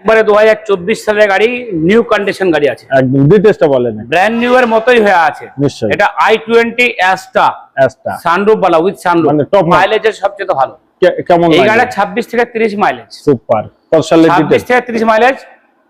একবারে দু হাজার চব্বিশ সালের গাড়ি নিউ কন্ডিশন গাড়ি আছে। একদম ডিটেলসটা বলেন ব্র্যান্ড নিউ এর মতোই হয়ে আছে। নিশ্চয়ই। এটা i twenty Asta Asta sunroof Bala with sunroof মানে top model। মাইলেজের সবচেয়ে ভালো। কেমন এই গাড়িটা ছাব্বিশ থেকে তিরিশ মাইলেজ সুপার কত সালের ডিটেলস থেকে তিরিশ মাইলেজ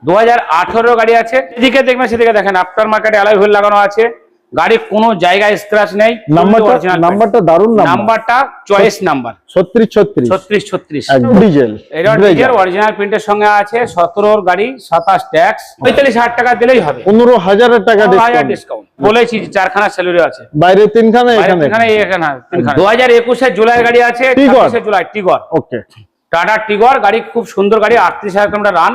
দু হাজার আঠারো গাড়ি আছে। এদিকে দেখবেন সেদিকে দেখেন আফটার মার্কেটে অ্যালয় হুইল লাগানো আছে। গাড়ির কোনো জায়গায় স্ক্র্যাচ নেই নাম্বারটা paint। নাম্বারটা দারুণ নাম্বার নাম্বারটা চয়েস নাম্বার ছত্রিশ ছত্রিশ। ছত্রিশ ছত্রিশ। একদম ডিজেল এটা নিজের অরিজিনাল প্রিন্টের সঙ্গে আছে সতেরোর গাড়ি সাতাশ ট্যাক্স পঁয়তাল্লিশ হাজার টাকা দিলেই হবে। পনেরো হাজারের টাকা ডিসকাউন্ট বলেছি যে চারখানা স্যালারি আছে। বাইরে তিনখানা এখানে। এখানে। দু হাজার একুশে জুলাই গাড়ি আছে টিগর। ছাব্বিশে জুলাই টিগর। ওকে। টাটা টিগর গাড়ি খুব সুন্দর গাড়ি আটত্রিশ হাজার কিলোমিটার রান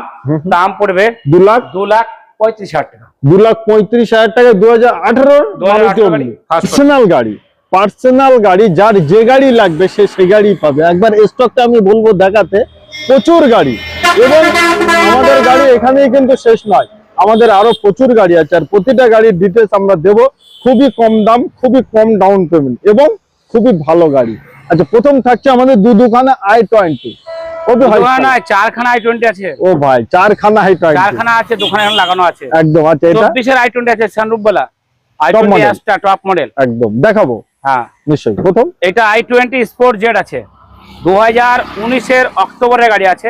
দাম পড়বে দু লাখ। দু লাখ পঁয়ত্রিশ হাজার টাকা। দু লাখ পঁয়ত্রিশ হাজার টাকা দু হাজার আঠারোর গাড়ি, পার্সোনাল গাড়ি যার যে গাড়ি লাগবে সে সে গাড়ি পাবে। একবার স্টকটা আমি বলব দেখাতে প্রচুর গাড়ি। এবং আমাদের গাড়ি এখানেই কিন্তু শেষ নয়। আমাদের আরও প্রচুর গাড়ি আছে আর প্রতিটা গাড়ির ডিটেলস আমরা দেব। খুবই কম দাম খুবই কম ডাউন পেমেন্ট এবং খুবই ভালো গাড়ি। আচ্ছা প্রথম থাকছে আমাদের দু দুখানা আই টোয়েন্টি হয় চারখানা আই টোয়েন্টি আছে। ও ভাই চারখানা আই টোয়েন্টি চারখানা আছে দোকানে এখন লাগানো আছে। একদম আচ্ছা এটা? আই টোয়েন্টি আছে আই টোয়েন্টি। টপ মডেল একদম দেখাবো? হ্যাঁ। নিশ্চয়ই প্রথম? এটা আই টোয়েন্টি স্পোর্ট জেড আছে। অক্টোবরের গাড়ি আছে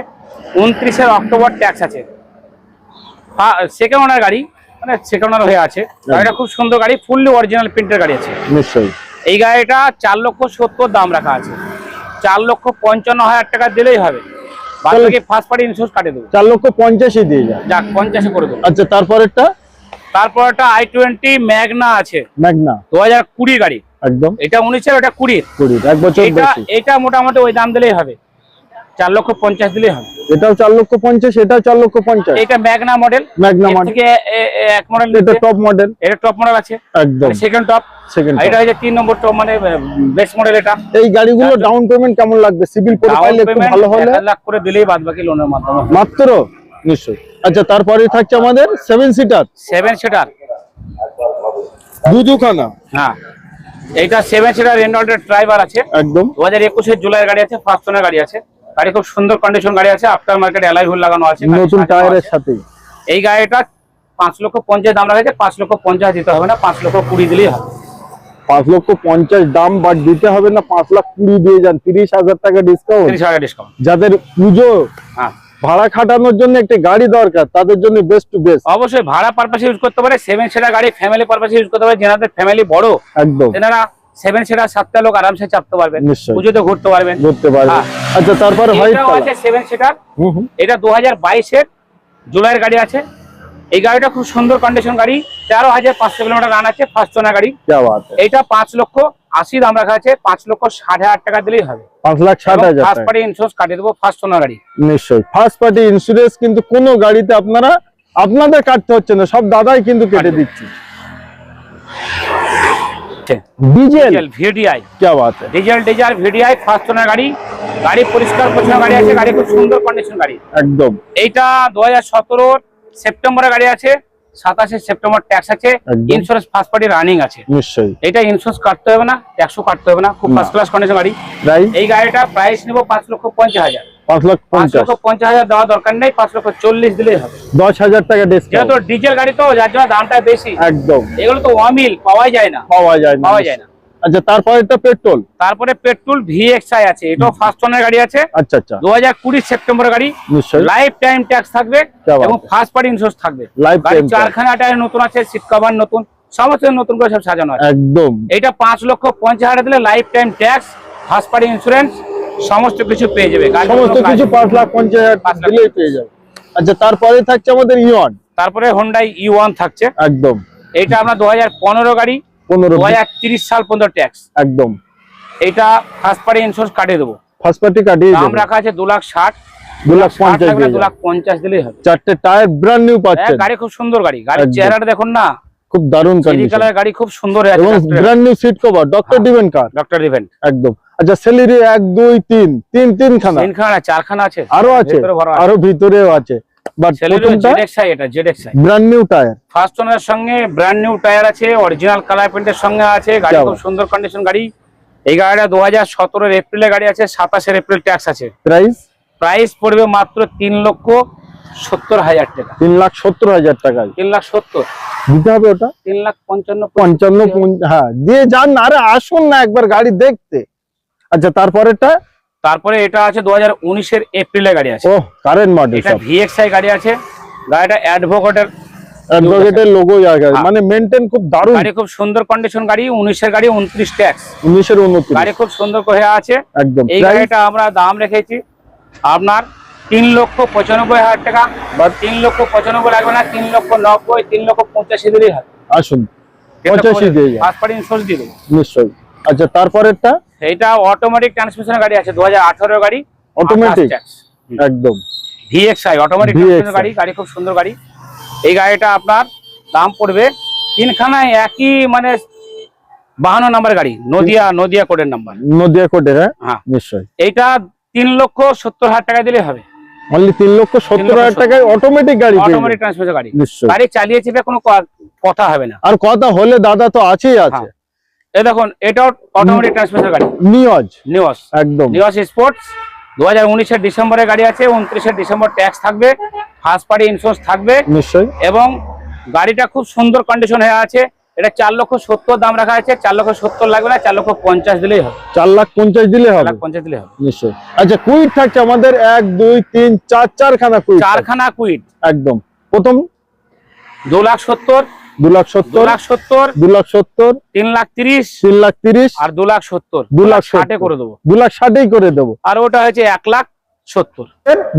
অক্টোবর ট্যাক্স আছে। সেকেন্ড ওনার গাড়ি মানে সেকেন্ড ওনার হয়ে আছে। গাড়িটা খুব সুন্দর গাড়ি ফুললি অরিজিনাল প্রিন্টের গাড়ি আছে। নিশ্চয়ই। এই গাড়িটা চার লক্ষ সত্তর দাম রাখা আছে। চার লক্ষ পঞ্চান্ন হাজার টাকা দিলেই হবে। বাকি ফার্স্ট পার্টি ইন্স্যুরেন্স কাটে দেবো। চার লক্ষ পঞ্চাশই দিয়ে যাক পঞ্চাশে করে দেবো। আচ্ছা তারপরেরটা? তারপর একটা আই টোয়েন্টি ম্যাগনা আছে। ম্যাগনা দু হাজার কুড়ি গাড়ি। একদম। এটা উনিশের ওটা কুড়ির। কুড়ি এক বছর এটা এটা মোটামুটি ওই দাম দিলেই হবে। চার লক্ষ পঞ্চাশ দিলেই হবে। এটাও চার লক্ষ পঞ্চাশ এটাও চার লক্ষ পঞ্চাশ। এটা ম্যাগনা মডেল ম্যাগনা মডেল এক মডেল এটা টপ মডেল এটা টপ মডেল আছে। একদম। সেকেন্ড টপ সেকেন্ড এটা হচ্ছে তিন নম্বর টপ মানে বেস্ট মডেল এটা। এই গাড়িগুলো ডাউন পেমেন্ট কেমন লাগবে? সিভিল প্রোফাইল একটু ভালো হলে। এক লাখ করে দিলেই বাদ বাকি লোনের মাধ্যমে। মাত্র? নিশ্চয়ই। আচ্ছা তারপরে থাকছে আমাদের সেভেন সিটার সেভেন সিটার দু দুখানা। হ্যাঁ। এইটা সেভেন সিটার রেনল্ডের ড্রাইভার আছে। একদম। দু হাজার একুশের জুলাইয়ের গাড়ি আছে ফার্স্ট ওনার গাড়ি আছে। গাড়ি খুব সুন্দর কন্ডিশন গাড়ি আছে আফটার মার্কেট অ্যালাই হুল লাগানো আছে নতুন টায়ারের সাথে। এই গাড়িটা পাঁচ লক্ষ পঞ্চাশ দাম আছে পাঁচ লক্ষ পঞ্চাশ দিতে হবে না পাঁচ লক্ষ কুড়ি দিলেই হবে। পাঁচ লক্ষ পঞ্চাশ দাম বাট দিতে হবে না পাঁচ লাখ কুড়ি দিয়ে যান তিরিশ হাজার টাকা ডিসকাউন্ট তিরিশ হাজার ডিসকাউন্ট যাদের পুজো হ্যাঁ। ভাড়া খাটানোর জন্য একটি গাড়ি দরকার তাদের জন্য বেস্ট টু বেস্ট অবশ্যই ভাড়া পারপাসে ইউজ করতে পারে সেভেন সিটার গাড়ি ফ্যামিলি পারপাসে ইউজ করতে পারে যেনাদের ফ্যামিলি বড়। একদম। তেনারা সেভেন সিটার সাতটা লোক আরামসে চাপতে পারবেন। পুজোতে ঘুরতে পারবেন। ঘুরতে পারবেন। হ্যাঁ। আচ্ছা তারপরে সেভেন সিটার এটা দু হাজার বাইশের জুলাইয়ের গাড়ি আছে। এই গাড়িটা খুব সুন্দর কন্ডিশন গাড়ি। তেরো হাজার পাঁচশো কিলোমিটার রান আছে ফার্স্ট না গাড়ি। এটা পাঁচ লক্ষ আশি দাম রাখা আছে পাঁচ লক্ষ ষাট হাজার টাকা দিলেই হবে। পাঁচ কাটিয়ে দেবো ফার্স্ট সোনা গাড়ি। নিশ্চয়ই। ফার্স্ট পার্টি ইন্স্যুরেন্স কিন্তু কোনো গাড়িতে আপনারা আপনাদের কাটতে হচ্ছে না সব দাদাই কিন্তু কেটে দিচ্ছে। ডিজেল ডিজেল ভিডিআই क्या बात है diesel diesel VDI first owner গাড়ি গাড়ি পরিষ্কার পরিচ্ছন্ন গাড়ি আছে গাড়ি খুব সুন্দর কন্ডিশন গাড়ি একদম এইটা দু হাজার সতেরোর সেপ্টেম্বরের গাড়ি আছে সাতাশে সেপ্টেম্বর ট্যাক্স আছে একদম। ইন্স্যুরেন্স ফার্স্ট পার্টি রানিং আছে নিশ্চয়ই এটা ইন্স্যুরেন্স কাটতে হবে না ট্যাক্সও কাটতে হবে না খুব না। ফার্স্ট ক্লাস কন্ডিশন গাড়ি রাইট এই গাড়িটা প্রাইস নেবো পাঁচ লক্ষ পঞ্চাশ হাজার পাঁচ লাখ পঞ্চাশ। হাজার দেওয়া দরকার নেই পাঁচ লক্ষ চল্লিশ হবে। দশ হাজার টাকা ডিজেল গাড়ি তো যার জন্য দামটা বেশি। একদম। এগুলো তো যায় না। না। আচ্ছা তারপরে পেট্রোল? তারপরে পেট্রোল আছে। এটাও গাড়ি আছে। আচ্ছা আচ্ছা। 2020 সেপ্টেম্বর গাড়ি। লাইফ টাইম ট্যাক্স থাকবে ফার্স্ট থাকবে। লাইফ নতুন আছে নতুন। সমস্ত নতুন করে সব সাজানো একদম। এটা পাঁচ লক্ষ 50 হাজার দিলে lifetime tax first party insurance সমস্ত কিছু পেয়ে যাবে সমস্ত কিছু পাঁচ লাখ পঞ্চাশ হাজার দিলেই পেয়ে যাবে। আচ্ছা তারপরে থাকছে আমাদের ইয়ন তারপরে হোন্ডাই ই থাকছে। একদম। এটা আমরা দু হাজার পনেরো গাড়ি পনেরো দু তিরিশ সাল পর্যন্ত ট্যাক্স একদম। এটা ফার্স্ট পার্টি ইন্স্যুরেন্স কাটিয়ে দেবো। ফার্স্ট পার্টি কাটিয়ে দাম রাখা আছে দু লাখ ষাট। দু লাখ পঞ্চাশ দু লাখ পঞ্চাশ দিলেই হবে। চারটে টায়ার ব্র্যান্ড নিউ পাচ্ছেন। গাড়ি খুব সুন্দর গাড়ি। গাড়ির চেহারাটা দেখুন না। খুব দারুণ কালার গাড়ি খুব সুন্দর brand new seat cover doctor. ডিভেন car doctor event একদম। আচ্ছা সেলিরি এক দুই তিন। তিন তিন খানা তিনখানা চারখানা আছে। আরও আছে? ভরা আছে। আরও ভিতরেও আছে। বাট সেলেরিও জেডএক্সআই এটা ZXI brand new tyre first owner সঙ্গে ব্র্যান্ড নিউ টায়ার আছে অরিজিনাল কালার প্রিন্টের সঙ্গে আছে গাড়ি খুব সুন্দর কন্ডিশন গাড়ি। এই গাড়িটা দু হাজার সতেরোর গাড়ি আছে সাতাশের এপ্রিল ট্যাক্স আছে। প্রাইস প্রাইস পড়বে মাত্র তিন লক্ষ সত্তর হাজার টাকা। তিন লাখ সত্তর হাজার টাকায় তিন লাখ সত্তর। দিতে হবে ওটা? তিন লাখ পঞ্চান্ন পঞ্চান্ন হ্যাঁ। দিয়ে যান আরে আসুন না একবার গাড়ি দেখতে। আচ্ছা তারপরেরটা? তারপরে এটা আছে দু হাজার উনিশের এপ্রিলে গাড়ি আছে। ও কারেন্ট মডেল এটা ভিএক্সআই গাড়ি আছে। গাড়িটা অ্যাডভোকেটের অ্যাডভোকেটের লোগো হ্যাঁ। মানে মেনটেন খুব দারুণ। গাড়ি খুব সুন্দর কন্ডিশন গাড়ি উনিশের গাড়ি উনত্রিশ ট্যাক্স উনিশের উন্নতি গাড়ি খুব সুন্দর করে আছে। একদম। এই গাড়িটা আমরা দাম রেখেছি। আপনার তিন লক্ষ পঁচানব্বই হাজার টাকা। বা তিন লক্ষ পঁচানব্বই লাগবে না তিন লক্ষ নব্বই তিন লক্ষ পঁচাশি দিলেই হবে আসুন। পঁচাশি দিয়ে ইন্স্যুরেন্স দিয়ে দেবো। নিশ্চয়ই। আচ্ছা তারপরেরটা? এটা অটোমেটিক ট্রান্সমিশনের গাড়ি আছে দু হাজার আঠারো গাড়ি অটোমেটিক একদম। ভিএক্সআই অটোমেটিক VXI ট্রান্সমিশনের গাড়ি গাড়ি খুব সুন্দর গাড়ি। এই গাড়িটা আপনার দাম পড়বে তিনখানায় একই মানে বাহান্ন নাম্বার গাড়ি নদিয়া নদিয়া কোডের নাম্বার নদিয়া কোটের হ্যাঁ? হ্যাঁ। নিশ্চয়ই। এইটা তিন লক্ষ সত্তর হাজার টাকা দিলে হবে। অনলি তিন লক্ষ সত্তর হাজার টাকায় অটোমেটিক গাড়ি অটোমেটিক। ট্রান্সমিশন গাড়ি। গাড়ি চালিয়ে চেপে কোনো কথা হবে না। আর কথা হলে দাদা তো আছেই আছে। এই দেখুন এটাও অটোমেটিক ট্রান্সমিশন গাড়ি। নিয়জ নিওস একদম। নিওস স্পোর্টস দু হাজার উনিশের ডিসেম্বরের গাড়ি আছে উনত্রিশের ডিসেম্বর ট্যাক্স থাকবে ফার্স্ট পার্টি ইন্স্যুরেন্স থাকবে নিশ্চয়ই। এবং গাড়িটা খুব সুন্দর কন্ডিশন হয়ে আছে এটা চার লক্ষ সত্তর দাম রাখা আছে চার লক্ষ সত্তর লাগবে না চার লক্ষ পঞ্চাশ দিলেই হবে। চার লাখ পঞ্চাশ দিলে হবে। পঞ্চাশ দিলেই হবে। নিশ্চয়ই। আচ্ছা কুইট থাকছে আমাদের এক দুই তিন চার চারখানা কুইট। চারখানা কুইট একদম। প্রথম? দু লাখ সত্তর দু লাখ সত্তর লাখ সত্তর দু লাখ সত্তর তিন লাখ তিরিশ তিন লাখ তিরিশ আর দু লাখ সত্তর। দু লাখ ষাটে করে দেবো। দু লাখ ষাটেই করে দেবো। আর ওটা হচ্ছে এক লাখ সত্তর।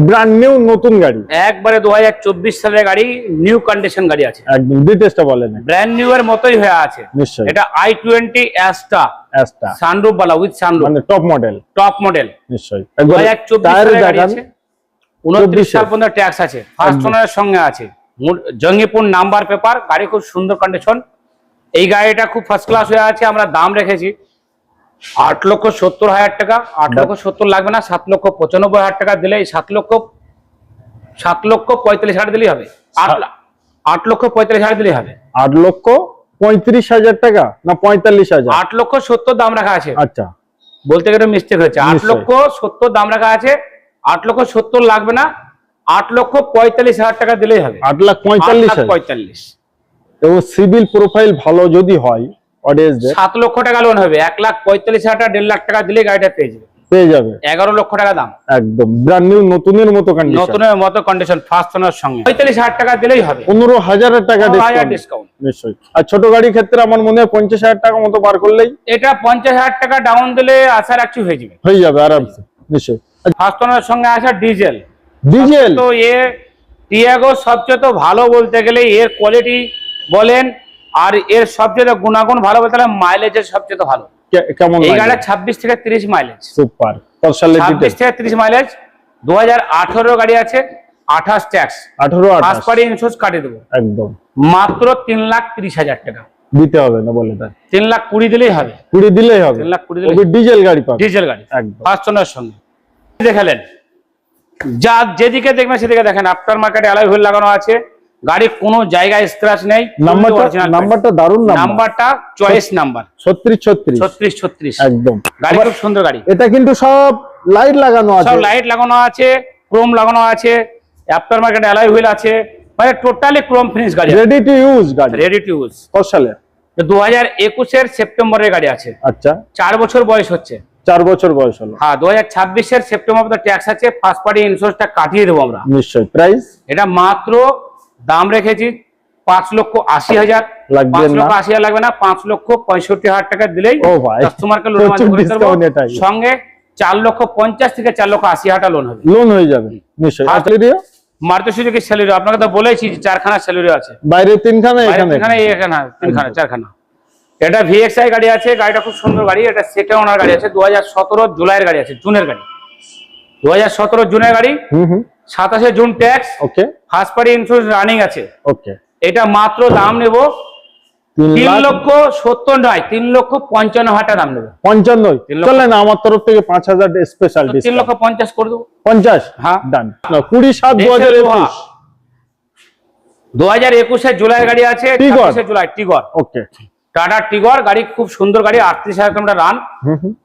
ব্র্যান্ড নিউ নতুন গাড়ি। একবারে দু হাজার চব্বিশ সালের গাড়ি নিউ কন্ডিশন গাড়ি আছে। একদম ডিটেলসটা বলেন ব্র্যান্ড নিউ এর মতোই হয়ে আছে। নিশ্চয়ই। এটা I twenty Asta Asta sunroof Bala with sunroof মানে টপ মডেল টপ মডেল নিশ্চয়ই। দু হাজার চব্বিশ সালের গাড়ি আছে। উনত্রিশ সাল পর্যন্ত ট্যাক্স আছে। ফার্স্ট ওনারের সঙ্গে আছে। জঙ্গিপুর নাম্বার পেপার গাড়ি খুব সুন্দর কন্ডিশন এই গাড়িটা খুব ফার্স্ট ক্লাস হয়ে আছে আমরা দাম রেখেছি। আট লক্ষ সত্তর হাজার টাকা আট লক্ষ সত্তর লাগবে না সাত লক্ষ পঁচানব্বই হাজার টাকা দিলে এই সাত লক্ষ সাত লক্ষ পঁয়তাল্লিশ হাজার দিলেই হবে। আট আট লক্ষ পঁয়তাল্লিশ হাজার দিলেই হবে। আট লক্ষ পঁয়ত্রিশ হাজার টাকা না পঁয়তাল্লিশ হাজার? আট লক্ষ সত্তর দাম রাখা আছে। আচ্ছা। বলতে গেলে মিস্টেক হয়েছে। আট লক্ষ সত্তর দাম রাখা আছে আট লক্ষ সত্তর লাগবে না আট লক্ষ পঁয়তাল্লিশ হাজার টাকা দিলেই হবে। আট লাখ পঁয়তাল্লিশ হাজার। পঁয়তাল্লিশ। এবং সিভিল প্রোফাইল ভালো যদি হয় সাত লক্ষ টাকা লোন হবে এক লাখ পঁয়তাল্লিশ হাজার টাকা দেড় লাখ টাকা দিলে গাড়িটা পেয়ে যাবে। পেয়ে যাবে। এগারো লক্ষ টাকা দাম। একদম। ব্র্যান্ড নিউ নতুনের মতো নতুনের মতো কন্ডিশন ফার্স্ট ওনার সঙ্গে। পঁয়তাল্লিশ হাজার টাকা দিলেই হবে। পনেরো হাজারের টাকা ডিসকাউন্ট নিশ্চয়ই। আর ছোট গাড়ির ক্ষেত্রে আমার মনে হয় পঞ্চাশ হাজার টাকা মতো বার করলেই এটা পঞ্চাশ হাজার টাকা ডাউন দিলে আশা রাখছি হয়ে যাবে। হয়ে যাবে আরামসে। নিশ্চয়ই। ফার্স্ট ওনার সঙ্গে আসা ডিজেল ডিজেল। তো এ টিয়াগো সবচেয়ে তো ভালো বলতে গেলে এর কোয়ালিটি বলেন আর এর সবচেয়ে গুণাগুণ ভালো বলতে গেলে মাইলেজের সবচেয়ে ভালো। কেমন এই গাড়িটা ছাব্বিশ থেকে তিরিশ মাইলেজ সুপার ছাব্বিশ থেকে তিরিশ মাইলেজ দু হাজার আঠারো গাড়ি আছে আঠাশ ট্যাক্স আঠারো পার্টি ইন্স্যুরেন্স কাটিয়ে দেবো। একদম। মাত্র তিন লাখ তিরিশ হাজার টাকা। দিতে হবে না বলে তাই তিন লাখ কুড়ি দিলেই হবে। কুড়ি দিলেই হবে। তিন লাখ কুড়ি ডিজেল গাড়ি পাবে। ডিজেল গাড়ি। একদম। ফার্স্ট ওনার সঙ্গে। দেখালেন যা যেদিকে দেখবেন সেদিকে দেখেন আফটার মার্কেটে অ্যালয় হুইল লাগানো আছে গাড়ি কোনো জায়গায় স্ক্র্যাচ নেই নাম্বারটা Original নাম্বারটা চয়েস নাম্বার। ছত্রিশ ছত্রিশ। ছত্রিশ ছত্রিশ। একদম। গাড়ি খুব সুন্দর গাড়ি। এটা কিন্তু সব লাইট লাগানো আছে। সব লাইট লাগানো আছে ক্রোম লাগানো আছে আফটার মার্কেট অ্যালয় হুইল আছে। মানে টোটালি ক্রোম ফিনিশ গাড়ি রেডি টু ইউজ গাড়ি। রেডি টু ইউজ কত সালে দু হাজার একুশের সেপ্টেম্বরের গাড়ি আছে। আচ্ছা। চার বছর বয়স হচ্ছে। চার বছর বয়স হলো। হ্যাঁ দু হাজার ছাব্বিশের সেপ্টেম্বর ট্যাক্স আছে ফার্স্ট পার্টি ইন্স্যুরেন্সটা কাটিয়ে দেবো আমরা। নিশ্চয়ই। প্রাইস এটা মাত্র দাম রেখেছি পাঁচ লক্ষ আশি হাজার। পাঁচ লক্ষ আশি হাজার লাগবে না পাঁচ লক্ষ পঁয়ষট্টি হাজার টাকা দিলেই কাস্টমারকে লোন প্রচুর discount এটাই। সঙ্গে চার লক্ষ পঞ্চাশ থেকে চার লক্ষ আশি হাজার লোন হবে। লোন হয়ে যাবে। নিশ্চয়ই। মারুতি সুজুকি স্যালারি আপনাকে তো বলেছি যে চারখানা স্যালারি আছে। বাইরে তিনখানা এখানে। তিনখানা এখানে তিনখানা চারখানা। এটা ভিএক্সআই গাড়ি আছে গাড়িটা খুব সুন্দর গাড়ি এটা সেকেন্ড ওনার গাড়ি আছে দু হাজার সতেরো জুলাইয়ের গাড়ি আছে জুনের গাড়ি। দু হাজার সতেরো জুনের গাড়ি সাতাশে June tax okay. First party insurance running আছে। ওকে। এটা মাত্র দাম নেব তিন লক্ষ সত্তর নয় তিন লক্ষ পঞ্চান্ন হাজার দাম নেব। চলেন আমার তরফ থেকে পাঁচ হাজার স্পেশাল তিন লক্ষ পঞ্চাশ করে দেবো। পঞ্চাশ? হ্যাঁ। ডান কুড়ি সাত দু হাজার একুশ। দু হাজার একুশে জুলাই গাড়ি আছে জুলাই টিগর। ওকে। টাটা টিগর গাড়ি খুব সুন্দর গাড়ি আটত্রিশ হাজার কিলোমিটার রান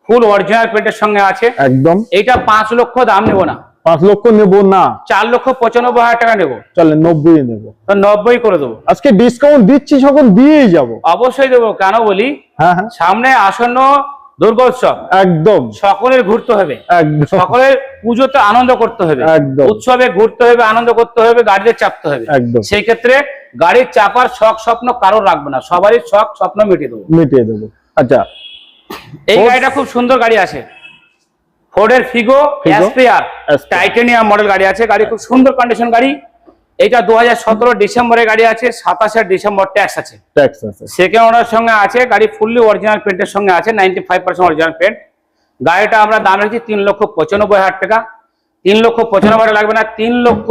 ফুল অরিজিনাল পেটের সঙ্গে আছে। একদম। এইটা পাঁচ লক্ষ দাম নেব না। পাঁচ লক্ষ নেব না। চার লক্ষ পঁচানব্বই হাজার টাকা নেব। চলে নব্বই নেব। নব্বই করে দেবো। আজকে ডিসকাউন্ট দিচ্ছি যখন দিয়েই যাব। অবশ্যই দেবো। কেন বলি? হ্যাঁ হ্যাঁ। সামনে আসন্ন দুর্গোৎসব। একদম। সকলের ঘুরতে হবে। সকলের পুজোতে আনন্দ করতে হবে। উৎসবে ঘুরতে হবে আনন্দ করতে হবে গাড়িতে চাপতে হবে। একদম। সেই ক্ষেত্রে গাড়ির চাপার শখ স্বপ্ন কারোর রাখবে না। সবারই শখ স্বপ্ন মিটিয়ে দেবো। মিটিয়ে দেবো। আচ্ছা। এই গাড়িটা খুব সুন্দর গাড়ি আছে। ফোর্ডের ফিগো টাইটেনিয়াম মডেল গাড়ি আছে। গাড়ি খুব সুন্দর কন্ডিশন গাড়ি। এটা দু হাজার সতেরো ডিসেম্বরে গাড়ি আছে সাতাশে ডিসেম্বর ট্যাক্স আছে। সেকেন্ড ওনার সঙ্গে আছে গাড়ি ফুললি অরিজিনাল পেন্টের সঙ্গে আছে ninety five percent original paint গাড়িটা আমরা দাম রেখেছি তিন লক্ষ পঁচানব্বই হাজার টাকা। তিন লক্ষ পঁচানব্বই লাগবে না তিন লক্ষ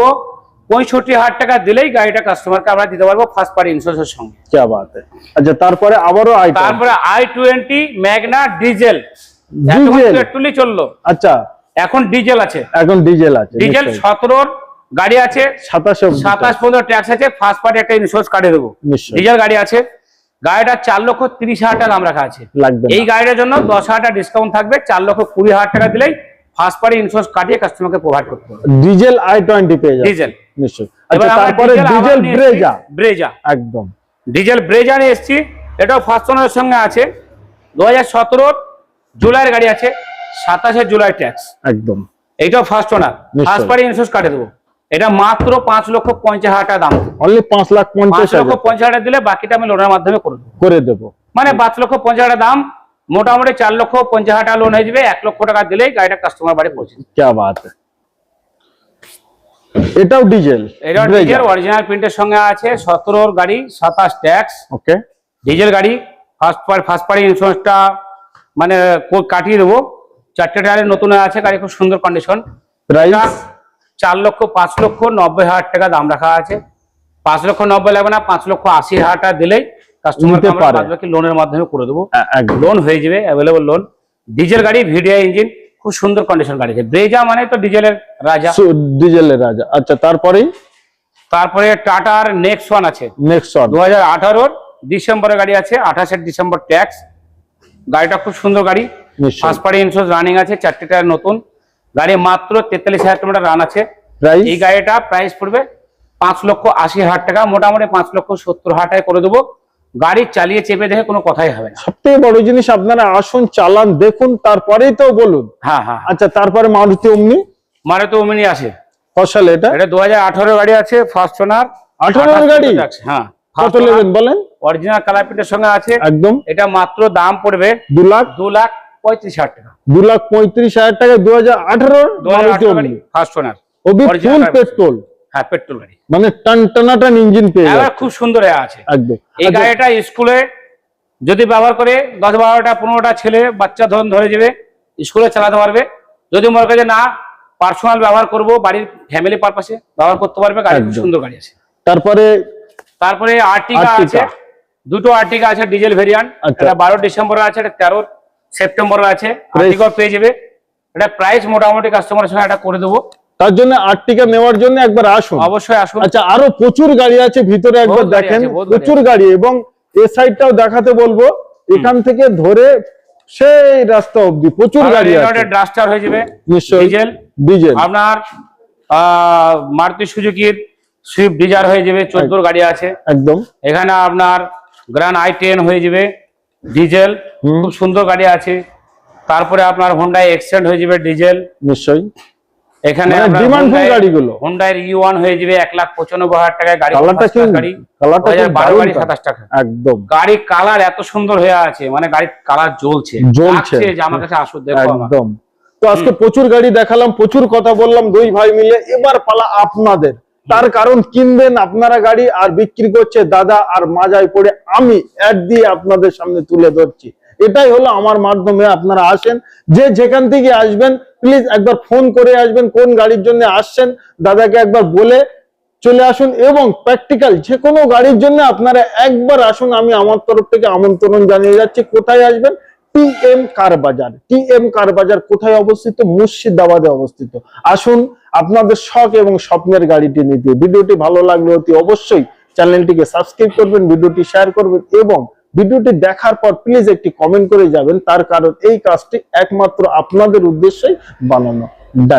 পঁয়ষট্টি হাজার টাকা দিলেই গাড়িটা কাস্টমারকে আমরা দিতে পারব ফার্স্ট পার্টি ইন্স্যুরেন্সের সঙ্গে। আচ্ছা তারপরে আবারও আই তারপরে আই টোয়েন্টি ম্যাগনা ডিজেল পেট্রোলই চলল। আচ্ছা। এখন ডিজেল আছে। এখন ডিজেল আছে ডিজেল সতেরোর গাড়ি আছে সাতাশে সাতাশ পর্যন্ত ট্যাক্স আছে ফার্স্ট পার্টি একটা ইন্স্যুরেন্স কাটিয়ে দেবো। ডিজেল গাড়ি আছে গাড়িটা চার লক্ষ তিরিশ হাজার টাকা দাম রাখা আছে। এই গাড়িটার জন্য দশ হাজার টাকা ডিসকাউন্ট থাকবে চার লক্ষ কুড়ি হাজার টাকা দিলেই ফার্স্ট পার্টি ইন্স্যুরেন্স কাটিয়ে কাস্টমারকে প্রোভাইড করতে হবে। ডিজেল আই টোয়েন্টি পেয়ে যাবে। ডিজেল। নিশ্চয়ই। আচ্ছা তারপরে ডিজেল ব্রেজা ব্রেজা। একদম। ডিজেল ব্রেজা নিয়ে এসেছি। এটাও ফার্স্ট ওনারের সঙ্গে আছে। দু হাজার সতেরোর জুলাইয়ের গাড়ি আছে সাতাশে জুলাই ট্যাক্স। একদম। এইটাও first owner first party insurance কাটে দেবো। এটা মাত্র পাঁচ লক্ষ পঞ্চাশ হাজার টাকা দাম। অনলি পাঁচ লাখ পঞ্চাশ লক্ষ পঞ্চাশ হাজার দিলে বাকিটা আমি লোনের মাধ্যমে করে দেবো। মানে পাঁচ লক্ষ পঞ্চাশ হাজার দাম মোটামুটি চার লক্ষ পঞ্চাশ হাজার টাকা লোন হয়ে যাবে এক লক্ষ টাকা দিলেই গাড়িটা কাস্টমার বাড়ি পৌঁছে যা বাদ এটাও ডিজেল এটাও ডিজেল অরিজিনাল প্রিন্টের সঙ্গে আছে সতেরোর গাড়ি সাতাশ ট্যাক্স ওকে ডিজেল গাড়ি ফার্স্ট পার্ট ফার্স্ট পার্টি ইন্স্যুরেন্সটা মানে কাটিয়ে দেবো। চারটে টায়ারের নতুন আছে গাড়ি খুব সুন্দর কন্ডিশন প্রাইস চার লক্ষ পাঁচ লক্ষ নব্বই হাজার টাকা দাম রাখা আছে। পাঁচ লক্ষ নব্বই লাগবে না পাঁচ লক্ষ আশি হাজার টাকা দিলেই কাস্টমার লোনের মাধ্যমে করে দেবো। লোন হয়ে যাবে অ্যাভেলেবল লোন ডিজেল গাড়ি ভিডিআই ইঞ্জিন খুব সুন্দর কন্ডিশন গাড়ি আছে। ব্রেজা মানে তো ডিজেলের রাজা। ডিজেলের রাজা। আচ্ছা তারপরেই? তারপরে টাটার নেক্সট ওয়ান আছে। নেক্সট ওয়ান দু হাজার আঠারোর ডিসেম্বরের গাড়ি আছে আঠাশে ডিসেম্বর ট্যাক্স গাড়িটা খুব সুন্দর গাড়ি। ফার্স্ট পার্টি ইন্স্যুরেন্স রানিং আছে চারটে টায়ার নতুন। গাড়ি মাত্র তেতাল্লিশ হাজার কিলোমিটার রান আছে। এই গাড়িটা প্রাইস পড়বে পাঁচ লক্ষ আশি হাজার টাকা। মোটামুটি পাঁচ লক্ষ সত্তর হাজার টাকা করে দেবো। গাড়ি চালিয়ে চেপে দেখে কোনো কথাই হবে না। সবথেকে বড় জিনিস আপনারা আসুন চালান দেখুন তারপরেই তো বলুন। হ্যাঁ হ্যাঁ আচ্ছা তারপরে মারুতি অমনি? মারুতি তো ওমিনি আছে। ফসল এটা? এটা দু হাজার আঠারো গাড়ি আছে ফার্স্ট ওনার 18 এর গাড়ি? হ্যাঁ। কত নেবেন বলেন? অরিজিনাল কালার প্রিন্টের সঙ্গে আছে। একদম। এটা মাত্র দাম পড়বে দু লাখ? দু লাখ পঁয়ত্রিশ হাজার টাকা। দু লাখ পঁয়ত্রিশ হাজার টাকা দু হাজার first owner O B full হ্যাঁ পেট্রোল গাড়ি। মানে টান টানাটান ইঞ্জিন পেয়ে এবার খুব সুন্দর আছে। একদম। এই আচ্ছা, গাড়িটা স্কুলে যদি ব্যবহার করে দশ বারোটা পনেরোটা ছেলে বাচ্চা ধরুন ধরে যাবে স্কুলে চালাতে পারবে। যদি মনে করে না পার্সোনাল ব্যবহার করব বাড়ির ফ্যামিলি পারপাসে ব্যবহার করতে পারবে গাড়ি খুব সুন্দর গাড়ি আছে। তারপরে তারপরে আর্টিকা আছে দুটো আর্টিকা আছে ডিজেল ভেরিয়েন্ট আচ্ছা। এটা বারো ডিসেম্বরে আছে এটা তেরো সেপ্টেম্বরে আছে? আর্টিকাও পেয়ে যাবে। এটা প্রাইস মোটামুটি কাস্টমারের সঙ্গে এটা করে দেবো। তার জন্য আটটিকা নেওয়ার জন্য একবার আসুন। অবশ্যই আসুন। আচ্ছা আরও প্রচুর গাড়ি আছে ভিতরে একবার দেখেন। প্রচুর গাড়ি এবং এ সাইডটাও দেখাতে বলব। এখান থেকে ধরে সেই রাস্তা অবধি প্রচুর গাড়ি আছে। ডাস্টার হয়ে যাবে নিশ্চয়ই। ডিজেল ডিজেল আপনার আহ, মারুতি সুজুকির সুইফট ডিজার হয়ে যাবে চোদ্দোর গাড়ি আছে। একদম। এখানে আপনার গ্র্যান্ড আই টেন হয়ে যাবে। ডিজেল খুব সুন্দর গাড়ি আছে। তারপরে আপনার হোন্ডাই এক্সেন্ট হয়ে যাবে ডিজেল। নিশ্চয়ই। এখানে মানে গাড়িগুলো। হোন্ডার ই ওয়ান হয়ে যাবে এক লাখ পঁচানব্বই হাজার টাকায় গাড়ি কালারটা কি গাড়ি। কালারটা কি 2012 দারুণ গাড়ি সাতাশ টাকা একদম। গাড়ির কালার এত সুন্দর হয়ে আছে মানে গাড়ির কালার জ্বলছে। জ্বলছে। যে আমার কাছে আসো দেখো একদম। তো আজকে প্রচুর গাড়ি দেখালাম প্রচুর কথা বললাম দুই ভাই মিলে। এবার পালা আপনাদের। তার কারণ কিনবেন আপনারা গাড়ি আর বিক্রি করছে দাদা আর মাজায় পড়ে আমি অ্যাড দিয়ে আপনাদের সামনে তুলে ধরছি। এটাই হলো আমার মাধ্যমে আপনারা আসেন, যে যেখান থেকে আসবেন প্লিজ একবার ফোন করে আসবেন, কোন গাড়ির জন্য আসছেন, দাদাকে একবার বলে চলে আসুন এবং প্র্যাকটিক্যাল যে কোনো গাড়ির জন্য আপনারা একবার আসুন, আমি আমার তরফ থেকে আমন্ত্রণ জানিয়ে যাচ্ছি, কোথায় আসবেন টি এম কার বাজার টি এম কার বাজার কোথায় অবস্থিত? মুর্শিদাবাদে অবস্থিত। আসুন আপনাদের শখ এবং স্বপ্নের গাড়িটি নিতে। ভিডিওটি ভালো লাগলে অতি অবশ্যই চ্যানেলটিকে সাবস্ক্রাইব করবেন, ভিডিওটি শেয়ার করবেন এবং ভিডিওটি দেখার পর প্লিজ একটি কমেন্ট করে যাবেন। তার কারণ এই কাজটি একমাত্র আপনাদের উদ্দেশ্যে বানানো। ডান